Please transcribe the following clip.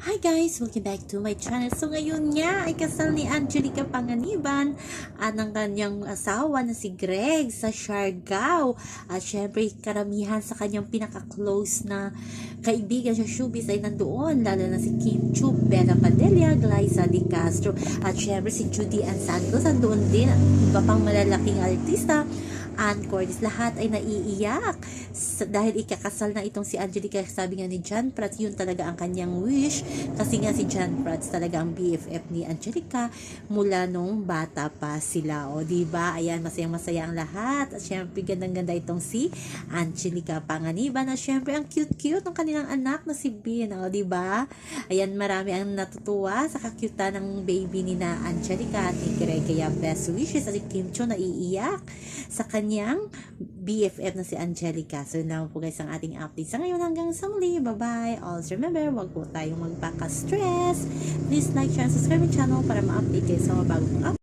Hi guys! Welcome back to my channel. So ngayon nga ay kasal ni Angelica Panganiban at ang kanyang asawa na si Greg sa Siargao. At syempre karamihan sa kanyang pinaka-close na kaibigan sa showbiz ay nandoon. Lalo na si Kim Chu, Bella Padilla, Glyza Di Castro at syempre si Judy Ann Santos nandoon din. At iba pang malalaking artista Ann Cordes, lahat ay naiiyak dahil ikakasal na itong si Angelica. Sabi nga ni John Prats, yun talaga ang kanyang wish kasi nga si John Prats talaga ang BFF ni Angelica mula nung bata pa sila. O, di ba? Ayan, masayang masaya ang lahat. At syempre, gandang-ganda itong si Angelica Panganiban. At syempre, ang cute-cute ng kanilang anak na si Bin. O, di ba? Ayan, marami ang natutuwa sa kakyutan ng baby ni na Angelica at ni Greg. Kaya best wishes at Kim Cho naiiyak sa kanyang BFF na si Angelica. So, yun po guys ang ating update. Sa ngayon hanggang sa muli. Bye-bye. Also remember, wag po tayong magpaka-stress. Please like, share, and subscribe my channel para ma-update kayo sa mga bagong updates.